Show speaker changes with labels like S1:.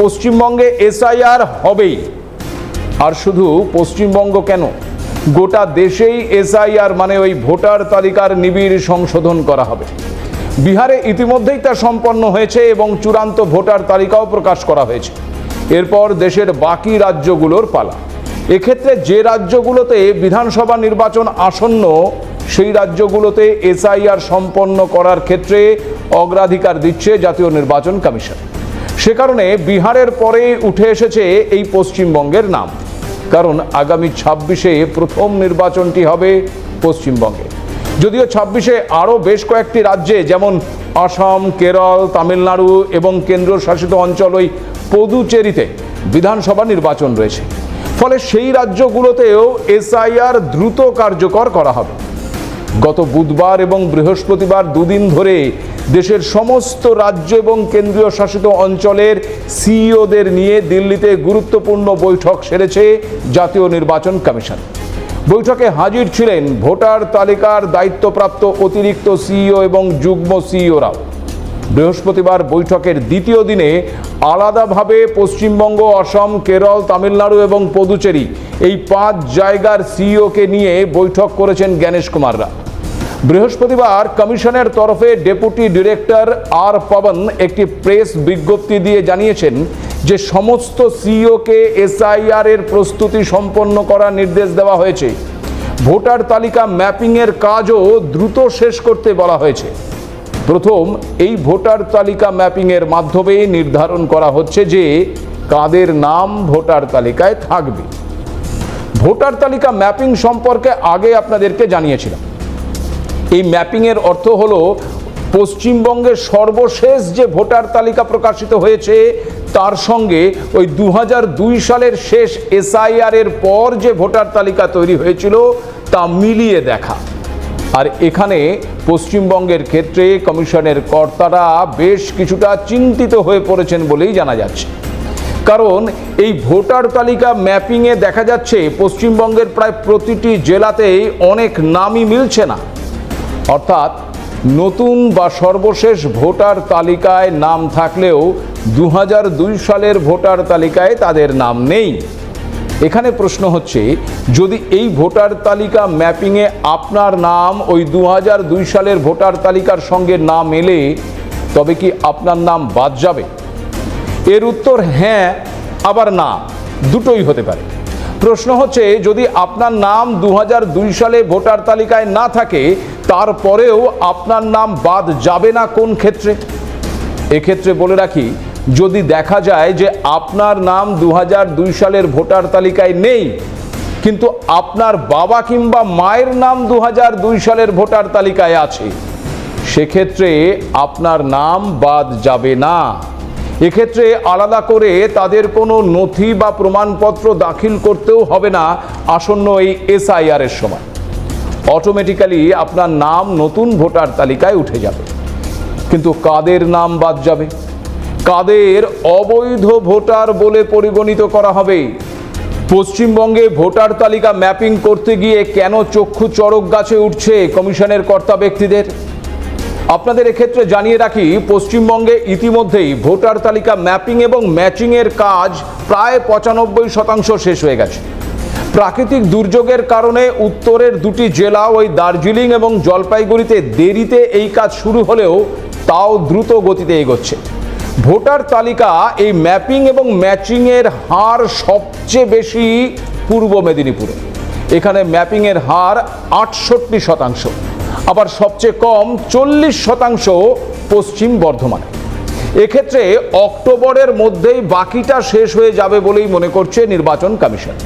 S1: পশ্চিমবঙ্গে এসআইআর হবেই। আর শুধু পশ্চিমবঙ্গ কেন? গোটা দেশেই এসআইআর মানে ওই ভোটার তালিকার নিবিড় সংশোধন করা হবে। বিহারে ইতিমধ্যেই তা সম্পন্ন হয়েছে এবং চূড়ান্ত ভোটার তালিকাও প্রকাশ করা হয়েছে। এরপর দেশের বাকি রাজ্যগুলোর পালা। এক্ষেত্রে যে রাজ্যগুলোতে বিধানসভা নির্বাচন আসন্ন, সেই রাজ্যগুলোতে এসআইআর সম্পন্ন করার ক্ষেত্রে অগ্রাধিকার দিচ্ছে জাতীয় নির্বাচন কমিশন। সে কারণে বিহারের পরে উঠে এসেছে এই পশ্চিমবঙ্গের নাম। কারণ আগামী ছাব্বিশে প্রথম নির্বাচনটি হবে পশ্চিমবঙ্গে। যদিও ছাব্বিশে আরও বেশ কয়েকটি রাজ্যে যেমন আসাম, কেরল, তামিলনাড়ু এবং কেন্দ্রশাসিত অঞ্চল ওই পদুচেরিতে বিধানসভা নির্বাচন রয়েছে। ফলে সেই রাজ্যগুলোতেও এসআইআর দ্রুত কার্যকর করা হবে। গত বুধবার এবং বৃহস্পতিবার দুদিন ধরে দেশের সমস্ত রাজ্য এবং কেন্দ্রীয় শাসিত অঞ্চলের সিইওদের নিয়ে দিল্লিতে গুরুত্বপূর্ণ বৈঠক সেরেছে জাতীয় নির্বাচন কমিশন। বৈঠকে হাজির ছিলেন ভোটার তালিকার দায়িত্বপ্রাপ্ত অতিরিক্ত সিইও এবং যুগ্ম সিইওরাও। বৃহস্পতিবার বৈঠকের দ্বিতীয় দিনে আলাদাভাবে পশ্চিমবঙ্গ, অসম, কেরল, তামিলনাড়ু এবং পদুচেরি এই পাঁচ জায়গার সিইওকে নিয়ে বৈঠক করেছেন জ্ঞানেশ কুমাররা। বৃহস্পতিবার কমিশনের তরফে ডেপুটি ডিরেক্টর আর পবন একটি প্রেস বিজ্ঞপ্তি দিয়ে জানিয়েছেন যে সমস্ত সিইওকে এসআইআর এর প্রস্তুতি সম্পন্ন করার নির্দেশ দেওয়া হয়েছে। ভোটার তালিকা ম্যাপিংয়ের কাজও দ্রুত শেষ করতে বলা হয়েছে। প্রথম, এই ভোটার তালিকা ম্যাপিংয়ের মাধ্যমে নির্ধারণ করা হচ্ছে যে কাদের নাম ভোটার তালিকায় থাকবে। ভোটার তালিকা ম্যাপিং সম্পর্কে আগে আপনাদেরকে জানিয়েছিলাম। এই ম্যাপিংয়ের অর্থ হলো পশ্চিমবঙ্গের সর্বশেষ যে ভোটার তালিকা প্রকাশিত হয়েছে, তার সঙ্গে ওই দু হাজার দুই সালের শেষ এসআইআর এর পর যে ভোটার তালিকা তৈরি হয়েছিল, তা মিলিয়ে দেখা। আর এখানে পশ্চিমবঙ্গের ক্ষেত্রে কমিশনের কর্তারা বেশ কিছুটা চিন্তিত হয়ে পড়েছেন বলেই জানা যাচ্ছে। কারণ এই ভোটার তালিকা ম্যাপিংয়ে দেখা যাচ্ছে, পশ্চিমবঙ্গের প্রায় প্রতিটি জেলাতেই অনেক নামই মিলছে না। অর্থাৎ নতুন বা সর্বশেষ ভোটার তালিকায় নাম থাকলেও দু সালের ভোটার তালিকায় তাদের নাম নেই। এখানে প্রশ্ন হচ্ছে, যদি এই ভোটার তালিকা ম্যাপিংয়ে আপনার নাম ওই দু সালের ভোটার তালিকার সঙ্গে না মেলে, তবে কি আপনার নাম বাদ যাবে? এর উত্তর হ্যাঁ আবার না, দুটোই হতে পারে। প্রশ্ন হচ্ছে, যদি আপনার নাম দু সালে ভোটার তালিকায় না থাকে তারপরেও আপনার নাম বাদ যাবে না কোন ক্ষেত্রে? এক্ষেত্রে বলে রাখি, যদি দেখা যায় যে আপনার নাম দু হাজার দুই সালের ভোটার তালিকায় নেই, কিন্তু আপনার বাবা কিংবা মায়ের নাম দু হাজার দুই সালের ভোটার তালিকায় আছে, সেক্ষেত্রে আপনার নাম বাদ যাবে না। এক্ষেত্রে আলাদা করে তাদের কোনো নথি বা প্রমাণপত্র দাখিল করতেও হবে না, আসন্ন এই এসআইআর এর সময়। অটোমেটিক্যালি আপনার নাম নতুন ভোটার তালিকায় উঠে যাবে। কিন্তু কাদের নাম বাদ যাবে? কাদের অবৈধ ভোটার বলে পরিগণিত করা হবে? পশ্চিমবঙ্গে ভোটার তালিকা ম্যাপিং করতে গিয়ে কেন চক্ষু চড়ক গাছে উঠছে কমিশনের কর্তা ব্যক্তিদের? আপনাদের এক্ষেত্রে জানিয়ে রাখি, পশ্চিমবঙ্গে ইতিমধ্যেই ভোটার তালিকা ম্যাপিং এবং ম্যাচিংয়ের কাজ প্রায় পঁচানব্বই শতাংশ শেষ হয়ে গেছে। প্রাকৃতিক দুর্যোগের কারণে উত্তরের দুটি জেলা ওই দার্জিলিং এবং জলপাইগুড়িতে দেরিতে এই কাজ শুরু হলেও তাও দ্রুত গতিতে এগোচ্ছে। ভোটার তালিকা এই ম্যাপিং এবং ম্যাচিংয়ের হার সবচেয়ে বেশি পূর্ব মেদিনীপুরে। এখানে ম্যাপিংয়ের হার আটষট্টি শতাংশ, আবার সবচেয়ে কম চল্লিশ শতাংশ পশ্চিম বর্ধমানে। এক্ষেত্রে অক্টোবরের মধ্যেই বাকিটা শেষ হয়ে যাবে বলেই মনে করছে নির্বাচন কমিশন।